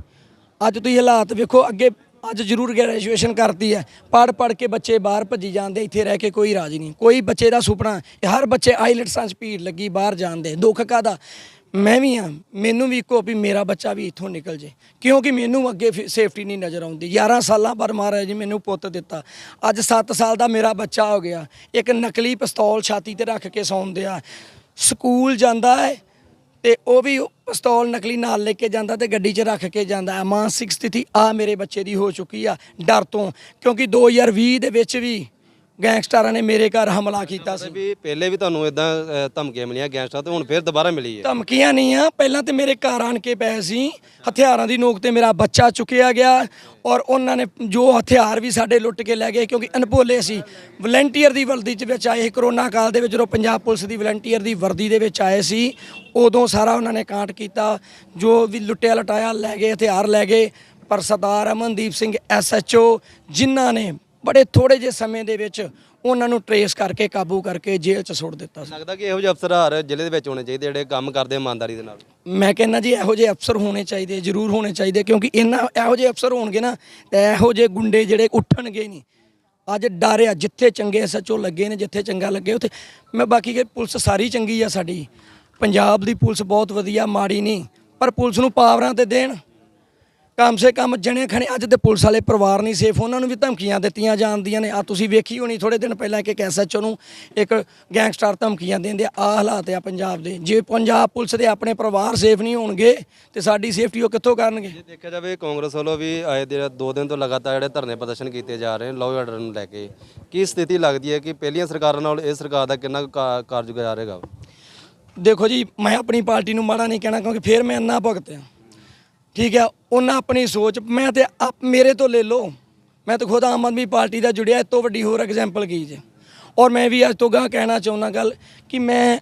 ਅੱਜ ਤੁਸੀਂ ਹਾਲਾਤ ਵੇਖੋ, ਅੱਗੇ ਅੱਜ ਜ਼ਰੂਰ ਗ੍ਰੈਜੂਏਸ਼ਨ ਕਰਤੀ ਹੈ। ਪੜ ਪੜ ਕੇ ਬੱਚੇ ਬਾਹਰ ਭੱਜੀ ਜਾਂਦੇ, ਇੱਥੇ ਰਹਿ ਕੇ ਕੋਈ ਰਾਜ ਨਹੀਂ। ਕੋਈ ਬੱਚੇ ਦਾ ਸੁਪਨਾ ਹਰ ਬੱਚੇ ਆਈਲੈਟਸਾਂ 'ਚ ਭੀੜ ਲੱਗੀ, ਬਾਹਰ ਜਾਂਦੇ। ਦੁੱਖ ਕਾਦਾ ਮੈਂ ਵੀ ਆ ਮੈਨੂੰ ਵੀ ਇੱਕੋ ਵੀ ਮੇਰਾ ਬੱਚਾ ਵੀ ਇੱਥੋਂ ਨਿਕਲ ਜੇ। ਕਿਉਂਕਿ ਮੈਨੂੰ ਅੱਗੇ ਸੇਫਟੀ ਨਹੀਂ ਨਜ਼ਰ ਆਉਂਦੀ। 11 ਸਾਲਾਂ ਪਰ ਮਹਾਰਾਜ ਜੀ ਮੈਨੂੰ ਪੁੱਤ ਦਿੱਤਾ। ਅੱਜ 7 ਸਾਲ ਦਾ ਮੇਰਾ ਬੱਚਾ ਹੋ ਗਿਆ। ਇੱਕ ਨਕਲੀ ਪਿਸਤੌਲ ਛਾਤੀ ਤੇ ਰੱਖ ਕੇ ਸੌਂਦੇ ਆ। ਸਕੂਲ ਜਾਂਦਾ ਹੈ। ਤੇ ਉਹ ਵੀ ਪਿਸਤੌਲ ਨਕਲੀ ਨਾਲ ਲੈ ਕੇ ਜਾਂਦਾ ਤੇ ਗੱਡੀ 'ਚ ਰੱਖ ਕੇ ਜਾਂਦਾ। ਹੈ ਮਾਨਸਿਕ ਸਥਿਤੀ ਆ ਮੇਰੇ ਬੱਚੇ ਦੀ ਹੋ ਚੁੱਕੀ ਆ, ਡਰ ਤੋਂ। ਕਿਉਂਕਿ 2020 ਦੇ ਵਿੱਚ ਵੀ ਗੈਂਗਸਟਰਾਂ ਨੇ ਮੇਰੇ ਘਰ ਹਮਲਾ ਕੀਤਾ ਸੀ। ਵੀ ਪਹਿਲੇ ਵੀ ਤੁਹਾਨੂੰ ਇਦਾਂ ਧਮਕੀਆਂ ਮਿਲੀਆਂ ਗੈਂਗਸਟਰ ਤੇ ਹੁਣ ਫਿਰ ਦੁਬਾਰਾ ਮਿਲੀ ਹੈ। ਧਮਕੀਆਂ ਨਹੀਂ ਆ ਪਹਿਲਾਂ ਤੇ ਮੇਰੇ ਘਰ ਆਣ ਕੇ ਪਏ ਸੀ। ਹਥਿਆਰਾਂ ਦੀ ਨੋਕ ਤੇ ਮੇਰਾ ਬੱਚਾ ਚੁੱਕਿਆ ਗਿਆ ਔਰ ਉਹਨਾਂ ਨੇ ਜੋ ਹਥਿਆਰ ਵੀ ਸਾਡੇ ਲੁੱਟ ਕੇ ਲੈ ਗਏ ਕਿਉਂਕਿ ਅਨਭੋਲੇ ਸੀ। ਵਲੰਟੀਅਰ ਦੀ ਵਰਦੀ ਚ ਵਿੱਚ ਆਏ ਕਰੋਨਾ ਕਾਲ ਦੇ ਵਿੱਚ ਜਦੋਂ ਪੰਜਾਬ ਪੁਲਿਸ ਦੀ ਵਲੰਟੀਅਰ ਦੀ ਵਰਦੀ ਦੇ ਵਿੱਚ ਆਏ ਸੀ ਉਦੋਂ ਸਾਰਾ ਉਹਨਾਂ ਨੇ ਕਾਂਟ ਕੀਤਾ। ਜੋ ਵੀ ਲੁੱਟਿਆ ਲਟਾਇਆ ਲੈ ਗਏ ਹਥਿਆਰ ਲੈ ਗਏ। ਪਰ ਸਰਦਾਰ ਅਮਨਦੀਪ ਸਿੰਘ ਐਸਐਚਓ ਜਿਨ੍ਹਾਂ ਨੇ ਬੜੇ ਥੋੜੇ ਜਿਹੇ ਸਮੇਂ ਦੇ ਵਿੱਚ ਉਹਨਾਂ ਨੂੰ ਟਰੇਸ ਕਰਕੇ ਕਾਬੂ ਕਰਕੇ ਜੇਲ੍ਹ 'ਚ ਸੁੱਟ ਦਿੱਤਾ ਸੀ। ਲੱਗਦਾ ਕਿ ਇਹੋ ਜਿਹੇ ਅਫਸਰ ਹਰ ਜ਼ਿਲ੍ਹੇ ਦੇ ਵਿੱਚ ਹੋਣੇ ਚਾਹੀਦੇ ਜਿਹੜੇ ਕੰਮ ਕਰਦੇ ਇਮਾਨਦਾਰੀ ਦੇ ਨਾਲ। ਮੈਂ ਕਹਿੰਦਾ ਜੀ ਇਹੋ ਜਿਹੇ ਅਫਸਰ ਹੋਣੇ ਚਾਹੀਦੇ ਜ਼ਰੂਰ ਹੋਣੇ ਚਾਹੀਦੇ ਕਿਉਂਕਿ ਇਹਨਾਂ ਇਹੋ ਜਿਹੇ ਅਫਸਰ ਹੋਣਗੇ ਨਾ ਤੇ ਇਹੋ ਜਿਹੇ ਗੁੰਡੇ ਜਿਹੜੇ ਉੱਠਣਗੇ ਨਹੀਂ। ਅੱਜ ਡਰ ਆ ਜਿੱਥੇ ਚੰਗੇ ਸੱਚੋ ਲੱਗੇ ਨੇ ਜਿੱਥੇ ਚੰਗਾ ਲੱਗੇ ਉੱਥੇ। ਮੈਂ ਬਾਕੀ ਕਿ ਪੁਲਿਸ ਸਾਰੀ ਚੰਗੀ ਆ ਸਾਡੀ। ਪੰਜਾਬ ਦੀ ਪੁਲਿਸ ਬਹੁਤ ਵਧੀਆ ਮਾੜੀ ਨਹੀਂ ਪਰ ਪੁਲਿਸ ਨੂੰ ਪਾਵਰਾਂ ਤੇ ਦੇਣ। ਕਮ ਸੇ ਕਮ ਜਣੇ ਖਣੇ ਅੱਜ ਦੇ ਪੁਲਿਸ ਵਾਲੇ ਪਰਿਵਾਰ ਨਹੀਂ ਸੇਫ ਉਹਨਾਂ ਨੂੰ ਵੀ ਧਮਕੀਆਂ ਦਿੱਤੀਆਂ ਜਾਂਦੀਆਂ ਨੇ। ਆ ਤੁਸੀਂ ਵੇਖੀ ਹੋਣੀ ਥੋੜੇ ਦਿਨ ਪਹਿਲਾਂ ਕਿ ਇੱਕ ਐਸਐਚਓ ਨੂੰ ਇੱਕ ਗੈਂਗਸਟਰ ਧਮਕੀਆਂ ਦਿੰਦੇ ਆ। ਆਹ ਹਾਲਾਤ ਆ ਪੰਜਾਬ ਦੇ। ਜੇ ਪੰਜਾਬ ਪੁਲਿਸ ਦੇ ਆਪਣੇ ਪਰਿਵਾਰ ਸੇਫ ਨਹੀਂ ਹੋਣਗੇ ਤੇ ਸਾਡੀ ਸੇਫਟੀ ਉਹ ਕਿੱਥੋਂ ਕਰਨਗੇ? ਜੇ ਦੇਖਿਆ ਜਾਵੇ ਕਾਂਗਰਸ ਵੱਲੋਂ ਵੀ ਆਏ ਦੇ ਦੋ ਦਿਨ ਤੋਂ ਲਗਾਤਾਰ ਜਿਹੜੇ ਧਰਨੇ ਪ੍ਰਦਰਸ਼ਨ ਕੀਤੇ ਜਾ ਰਹੇ ਨੇ ਲਾਅ ਆਰਡਰ ਨੂੰ ਲੈ ਕੇ। ਕੀ ਸਥਿਤੀ ਲੱਗਦੀ ਹੈ ਕਿ ਪਹਿਲੀਆਂ ਸਰਕਾਰਾਂ ਨਾਲ ਇਹ ਸਰਕਾਰ ਦਾ ਕਿੰਨਾ ਕਾਰਜਗੁਜ਼ਾਰ ਰਹੇਗਾ ਦੇਖੋ ਜੀ ਮੈਂ ਆਪਣੀ ਪਾਰਟੀ ਨੂੰ ਮਾੜਾ ਨਹੀਂ ਕਹਿਣਾ ਕਿਉਂਕਿ ਫਿਰ ਮੈਂ ਅੰਨਾ ਭੁਗਤਿਆ ਠੀਕ ਹੈ, ਉਹਨਾਂ ਆਪਣੀ ਸੋਚ, ਮੈਂ ਤੇ ਆਪ, ਮੇਰੇ ਤੋਂ ਲੈ ਲਓ। ਮੈਂ ਤਾਂ ਖੁਦ ਆਮ ਆਦਮੀ ਪਾਰਟੀ ਦਾ ਜੁੜਿਆ ਇਸ ਤੋਂ ਵੱਡੀ ਹੋਰ ਐਗਜ਼ਾਮਪਲ ਕੀ ਜੇ? ਔਰ ਮੈਂ ਵੀ ਅੱਜ ਤੋਂ ਗਾਹ ਕਹਿਣਾ ਚਾਹੁੰਦਾ ਗੱਲ ਕਿ ਮੈਂ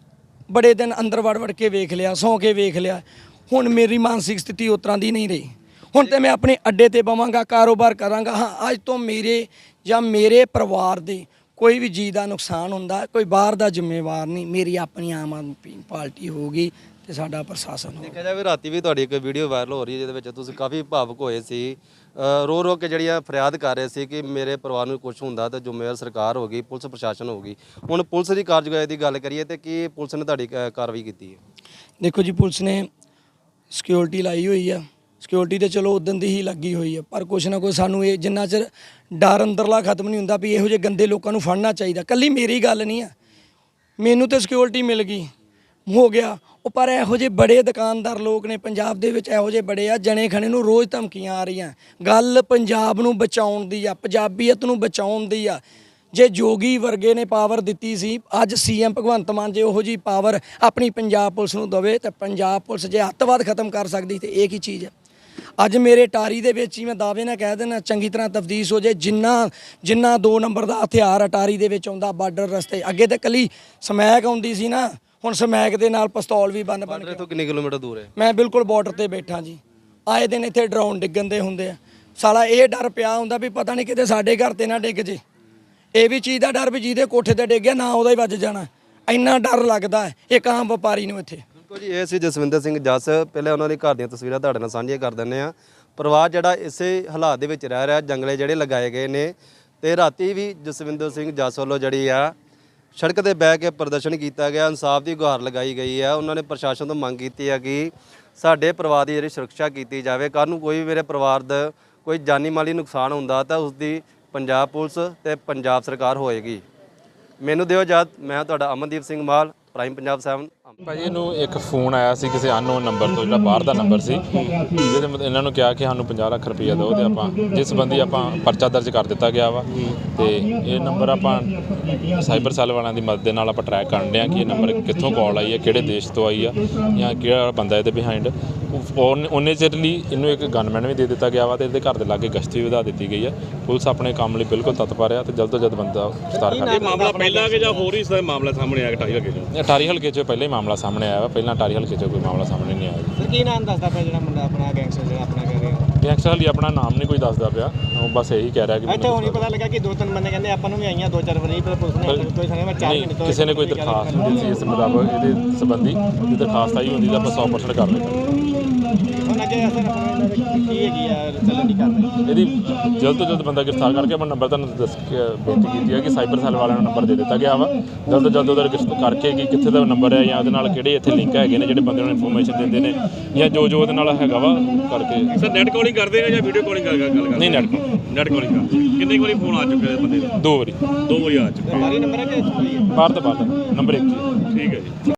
ਬੜੇ ਦਿਨ ਅੰਦਰ ਵੜ ਵੜ ਕੇ ਵੇਖ ਲਿਆ, ਸੌਂ ਕੇ ਵੇਖ ਲਿਆ। ਹੁਣ ਮੇਰੀ ਮਾਨਸਿਕ ਸਥਿਤੀ ਉਸ ਤਰ੍ਹਾਂ ਦੀ ਨਹੀਂ ਰਹੀ। ਹੁਣ ਤੇ ਮੈਂ ਆਪਣੇ ਅੱਡੇ ਤੇ ਬਵਾਂਗਾ, ਕਾਰੋਬਾਰ ਕਰਾਂਗਾ। ਹਾਂ, ਅੱਜ ਤੋਂ ਮੇਰੇ ਜਾਂ ਮੇਰੇ ਪਰਿਵਾਰ ਦੇ ਕੋਈ ਵੀ ਜੀ ਦਾ ਨੁਕਸਾਨ ਹੁੰਦਾ, ਕੋਈ ਬਾਹਰ ਦਾ ਜ਼ਿੰਮੇਵਾਰ ਨਹੀਂ। ਮੇਰੀ ਆਪਣੀ ਆਮ ਆਦਮੀ ਪਾਰਟੀ ਹੋਊਗੀ ਤੇ ਸਾਡਾ ਪ੍ਰਸ਼ਾਸਨ ਹੋਊਗਾ ਦੇਖਿਆ ਜਾਵੇ ਰਾਤੀ ਵੀ ਤੁਹਾਡੀ ਇੱਕ ਵੀਡੀਓ ਵਾਇਰਲ ਹੋ ਰਹੀ ਹੈ ਜਿਹਦੇ ਵਿੱਚ ਤੁਸੀਂ ਕਾਫੀ ਭਾਵੁਕ ਹੋਏ ਸੀ। ਰੋ ਰੋ ਕੇ ਜਿਹੜੀਆਂ ਫਰਿਆਦ ਕਰ ਰਹੇ ਸੀ ਕਿ ਮੇਰੇ ਪਰਿਵਾਰ ਨੂੰ ਕੁਝ ਹੁੰਦਾ ਤਾਂ ਜ਼ਿੰਮੇਵਾਰ ਸਰਕਾਰ ਹੋਗੀ ਪੁਲਿਸ ਪ੍ਰਸ਼ਾਸਨ ਹੋਗੀ ਹੁਣ ਪੁਲਿਸ ਦੀ ਕਾਰਜਗੁਜ਼ਾਰੀ ਦੀ ਗੱਲ ਕਰੀਏ ਤੇ ਕੀ ਪੁਲਿਸ ਨੇ ਤੁਹਾਡੀ ਕਾਰਵਾਈ ਕੀਤੀ ਹੈ? ਦੇਖੋ ਜੀ ਪੁਲਿਸ ਨੇ ਸਿਕਿਉਰਿਟੀ ਲਾਈ ਹੋਈ ਆ। ਸਿਕਿਉਰਿਟੀ ਤੇ ਚਲੋ ਉਦੋਂ ਦੀ ਹੀ ਲੱਗੀ ਹੋਈ ਆ ਪਰ ਕੁਛ ਨਾ ਕੁਛ ਸਾਨੂੰ ਇਹ ਜਿੰਨਾ ਚਿਰ ਡਰ ਅੰਦਰਲਾ ਖਤਮ ਨਹੀਂ ਹੁੰਦਾ ਵੀ ਇਹੋ ਜਿਹੇ ਗੰਦੇ ਲੋਕਾਂ ਨੂੰ ਫੜਨਾ ਚਾਹੀਦਾ। ਕੱਲੀ ਮੇਰੀ ਗੱਲ ਨਹੀਂ ਆ। ਮੈਨੂੰ ਤੇ ਸਿਕਿਉਰਿਟੀ ਮਿਲ ਗਈ ਹੋ ਗਿਆ। ਉਹ ਪਰ ਇਹੋ ਜਿਹੇ ਬੜੇ ਦੁਕਾਨਦਾਰ ਲੋਕ ਨੇ ਪੰਜਾਬ ਦੇ ਵਿੱਚ ਇਹੋ ਜਿਹੇ ਬੜੇ ਆ, ਜਣੇ ਖਣੇ ਨੂੰ ਰੋਜ਼ ਧਮਕੀਆਂ ਆ ਰਹੀਆਂ। ਗੱਲ ਪੰਜਾਬ ਨੂੰ ਬਚਾਉਣ ਦੀ ਆ, ਪੰਜਾਬੀਅਤ ਨੂੰ ਬਚਾਉਣ ਦੀ ਆ। ਜੇ ਜੋਗੀ ਵਰਗੇ ਨੇ ਪਾਵਰ ਦਿੱਤੀ ਸੀ, ਅੱਜ ਸੀਐਮ ਭਗਵੰਤ ਮਾਨ ਜੇ ਉਹੋ ਜੀ ਪਾਵਰ ਆਪਣੀ ਪੰਜਾਬ ਪੁਲਿਸ ਨੂੰ ਦਵੇ, ਤਾਂ ਪੰਜਾਬ ਪੁਲਿਸ ਜੇ ਅੱਤਵਾਦ ਖਤਮ ਕਰ ਸਕਦੀ ਤੇ ਇਹ ਕੀ ਚੀਜ਼ ਹੈ ਅੱਜ ਮੇਰੇ ਟਾਰੀ ਦੇ ਵਿੱਚ ਹੀ ਮੈਂ ਦਾਅਵੇ ਨਾਲ ਕਹਿ ਦੇਣਾ ਚੰਗੀ ਤਰ੍ਹਾਂ ਤਫਦੀਸ਼ ਹੋ ਜੇ, ਜਿੰਨਾ ਜਿੰਨਾ 2 ਨੰਬਰ ਦਾ ਹਥਿਆਰ ਅਟਾਰੀ ਦੇ ਵਿੱਚ ਆਉਂਦਾ ਬਾਰਡਰ ਰਸਤੇ, ਅੱਗੇ ਤੇ ਕੱਲੀ ਸਮੈਕ ਆਉਂਦੀ ਸੀ ਨਾ ਹੁਣ ਸਮੈਕ ਦੇ ਨਾਲ ਪਿਸਤੌਲ ਵੀ ਬੰਨ ਬੰਨ ਬਾਰਡਰ ਤੋਂ ਕਿੰਨੇ ਕਿਲੋਮੀਟਰ ਦੂਰ ਹੈ? ਮੈਂ ਬਿਲਕੁਲ ਬਾਰਡਰ ਤੇ ਬੈਠਾ ਜੀ। ਆਏ ਦਿਨ ਇੱਥੇ ਡਰਾਉਣ ਡਿੱਗਣ ਦੇ ਹੁੰਦੇ ਆ। ਸਾਲਾ ਇਹ ਡਰ ਪਿਆ ਹੁੰਦਾ ਵੀ ਪਤਾ ਨਹੀਂ ਕਿਤੇ ਸਾਡੇ ਘਰ ਤੇ ਨਾ ਡਿੱਗ ਜੇ। ਇਹ ਵੀ ਚੀਜ਼ ਦਾ ਡਰ ਵੀ ਜਿਹਦੇ ਕੋਠੇ ਤੇ ਡਿੱਗ ਗਿਆ ਨਾ ਉਹਦਾ ਹੀ ਵੱਜ ਜਾਣਾ। ਇੰਨਾ ਡਰ ਲੱਗਦਾ ਹੈ ਇੱਕ ਆਮ ਵਪਾਰੀ ਨੂੰ ਇੱਥੇ। ਬਿਲਕੁਲ ਜੀ ਇਹ ਸੀ ਜਸਵਿੰਦਰ ਸਿੰਘ ਜੱਸ। ਪਹਿਲੇ ਉਹਨਾਂ ਦੇ ਘਰ ਦੀਆਂ ਤਸਵੀਰਾਂ ਤੁਹਾਡੇ ਨਾਲ ਸਾਂਝੀਆਂ ਕਰ ਦਿੰਦੇ ਆ ਪਰਿਵਾਰ ਜਿਹੜਾ ਇਸੇ ਹਾਲਾਤ ਦੇ ਵਿੱਚ ਰਹਿ ਰਿਹਾ ਜੰਗਲੇ ਜਿਹੜੇ ਲਗਾਏ ਗਏ ਨੇ। ਤੇ ਰਾਤੀ ਵੀ ਜਸਵਿੰਦਰ ਸਿੰਘ ਜੱਸ ਵੱਲੋਂ ਜਿਹੜੀ ਆ ਸੜਕ ਤੇ ਬਹਿ ਕੇ ਪ੍ਰਦਰਸ਼ਨ ਕੀਤਾ ਗਿਆ, ਇਨਸਾਫ ਦੀ ਗੁਹਾਰ ਲਗਾਈ ਗਈ ਹੈ। ਉਹਨਾਂ ਨੇ ਪ੍ਰਸ਼ਾਸਨ ਤੋਂ ਮੰਗ ਕੀਤੀ ਹੈ ਕਿ ਸਾਡੇ ਪਰਿਵਾਰ ਦੀ ਜਿਹੜੀ ਸੁਰੱਖਿਆ ਕੀਤੀ ਜਾਵੇ। ਕੱਲ੍ਹ ਨੂੰ ਕੋਈ ਵੀ ਮੇਰੇ ਪਰਿਵਾਰ ਦਾ ਕੋਈ ਜਾਨੀ ਮਾਲੀ ਨੁਕਸਾਨ ਹੁੰਦਾ ਤਾਂ ਉਸ ਦੀ ਪੰਜਾਬ ਪੁਲਿਸ ਤੇ ਪੰਜਾਬ ਸਰਕਾਰ ਹੋਏਗੀ। ਮੈਨੂੰ ਦਿਓ ਇਜਾਜ਼ਤ। ਮੈਂ ਤੁਹਾਡਾ ਅਮਨਦੀਪ ਸਿੰਘ ਮਾਲ, ਪ੍ਰਾਈਮ ਪੰਜਾਬ 7 ਭਾਜੀ, ਇਹਨੂੰ ਇੱਕ ਫੋਨ ਆਇਆ ਸੀ ਕਿਸੇ ਅਨਨੋਨ ਨੰਬਰ ਤੋਂ, ਜਿਹੜਾ ਬਾਹਰ ਦਾ ਨੰਬਰ ਸੀ। ਜਿਹਦੇ ਮਤਲਬ ਇਹਨਾਂ ਨੂੰ ਕਿਹਾ ਕਿ ਸਾਨੂੰ 50 ਲੱਖ ਰੁਪਈਆ ਦਿਓ ਤੇ ਆਪਾਂ, ਜਿਸ ਸੰਬੰਧੀ ਆਪਾਂ ਪਰਚਾ ਦਰਜ ਕਰ ਦਿੱਤਾ ਗਿਆ ਵਾ। ਤੇ ਇਹ ਨੰਬਰ ਆਪਾਂ ਸਾਈਬਰ ਸੈੱਲ ਵਾਲਿਆਂ ਦੀ ਮਦਦ ਦੇ ਨਾਲ ਆਪਾਂ ਟਰੈਕ ਕਰਨ ਦੇ ਡਿਆ ਕਿ ਇਹ ਨੰਬਰ ਕਿੱਥੋਂ ਕਾਲ ਆਈ ਹੈ, ਕਿਹੜੇ ਦੇਸ਼ ਤੋਂ ਆਈ ਆ, ਜਾਂ ਕਿਹੜਾ ਬੰਦਾ ਇਹਦੇ ਬਿਹਾਈਂਡ ਉਹਨੇ ਚਿਰ ਲਈ ਇਹਨੂੰ ਇੱਕ ਗਨਮੈਨ ਵੀ ਦੇ ਦਿੱਤਾ ਗਿਆ ਵਾ ਤੇ ਇਹਦੇ ਘਰ ਦੇ ਲਾਗੇ ਗਸ਼ਤ ਵਧਾ ਦਿੱਤੀ ਗਈ ਆ। ਪੁਲਿਸ ਆਪਣੇ ਕੰਮ ਲਈ ਬਿਲਕੁਲ ਤਤਪਰ ਆ ਤੇ ਜਲਦ ਤੋਂ ਜਲਦ ਬੰਦਾ ਗ੍ਰਿਫਤਾਰ ਕਰ ਇਹ ਮਾਮਲਾ ਪਹਿਲਾਂ ਕਿ ਜਾਂ ਹੋਰ ਹੀ ਇਸ ਦਾ ਮਾਮਲਾ ਸਾਹਮਣੇ ਆਇਆ ਟਾਈ ਲੱਗੇ ਜੋ ਅਟਾਰੀ ਹਲਕੇ 'ਚ ਪਹਿਲਾਂ ਹੀ ਮਾਮਲਾ ਸਾਹਮਣੇ ਆਇਆ ਵਾ ਪਹਿਲਾਂ ਅਟਾਰੀ ਹਲਕੇ 'ਚ ਕੋਈ ਮਾਮਲਾ ਸਾਹਮਣੇ ਨਹੀਂ ਆਇਆ। ਸਰ ਕੀ ਨਾਮ ਦੱਸਦਾ ਪਿਆ ਜਿਹੜਾ ਮੁੰਡਾ ਆਪਣਾ ਗੈਂਗਸਟਰ ਜਿਹੜਾ ਆਪਣਾ ਕਹਿ ਰਿਹਾ? ਗੈਂਗਸਟਰ ਲਈ ਆਪਣਾ ਨਾਮ ਨਹੀਂ ਕੋਈ ਦੱਸਦਾ ਪਿਆ ਉਹ ਬਸ ਇਹੀ ਕਹਿ ਰਿਹਾ ਕਿ ਇੱਥੇ ਮੈਨੂੰ ਹੁਣ ਹੀ ਪਤਾ ਲੱਗਾ ਕਿ ਦੋ ਤਿੰਨ ਬੰਦੇ ਕਹਿੰਦੇ ਆਪਾਂ ਨੂੰ ਵੀ ਆਈਆਂ ਦੋ ਚਾਰ ਵਾਰੀ ਪਰ ਪੁਲਿਸ ਨੇ ਕੋਈ ਸੁਣਿਆ ਮੈਂ ਚਾਰ ਮਹੀਨੇ ਤੋਂ ਕਿਸੇ ਨੇ ਕੋਈ ਦਰਖਾਸਤ ਨਹੀਂ ਦਿੱਤੀ ਇਸ ਮੁਤਾਬਕ ਇਹਦੇ ਸੰਬੰਧੀ ਜੇ ਦਰਖਾਸਤ ਆਈ ਹੁੰਦੀ ਤਾਂ ਆਪਾਂ 100% ਕਰ ਲੈਂਦੇ ਇਹਦੀ ਜਲਦ ਤੋਂ ਜਲਦ ਬੰਦਾ ਗ੍ਰਿਫਤਾਰ ਕਰਕੇ ਆਪਣਾ ਨੰਬਰ ਤੁਹਾਨੂੰ ਦੱਸ ਕੇ ਬੇਨਤੀ ਕੀਤੀ ਹੈ ਕਿ ਸਾਈਬਰ ਸੈੱਲ ਵਾਲਿਆਂ ਨੂੰ ਨੰਬਰ ਦੇ ਦਿੱਤਾ ਗਿਆ ਵਾ। ਜਲਦ ਤੋਂ ਜਲਦ ਉਹਦਾ ਰਜਿਸਟਰ ਕਰਕੇ ਕਿ ਕਿੱਥੇ ਦਾ ਨੰਬਰ ਹੈ ਜਾਂ ਉਹਦੇ ਨਾਲ ਕਿਹੜੇ ਇੱਥੇ ਲਿੰਕ ਹੈਗੇ ਨੇ ਜਿਹੜੇ ਬੰਦੇ ਨੂੰ ਇਨਫੋਰਮੇਸ਼ਨ ਦਿੰਦੇ ਨੇ ਜਾਂ ਜੋ ਜੋ ਉਹਦੇ ਨਾਲ ਹੈਗਾ ਵਾ ਕਰਕੇ। ਸਰ ਨੈਟ ਕਾਲਿੰਗ ਕਰਦੇ ਆ ਜਾਂ ਵੀਡੀਓ ਕਾਲਿੰਗ ਕਰ ਗੱਲ ਕਰਦੇ ਨਹੀਂ ਨੈਟ ਨੈਟ ਕਾਲਿੰਗ ਕਿੰਨੇ ਵਾਰੀ ਫੋਨ ਆ ਚੁੱਕੇ ਬੰਦੇ ਦੇ ਦੋ ਵਾਰੀ। ਦੋ ਵਾਰੀ ਆ ਚੁੱਕੇ ਸਾਰੀ ਨੰਬਰ ਹੈ ਕਿ ਬਾਹਰ ਤੋਂ ਬਾਹਰ। ਦਾ ਨੰਬਰ ਇੱਕ ਹੀ ਹੈ। ਠੀਕ ਹੈ ਜੀ।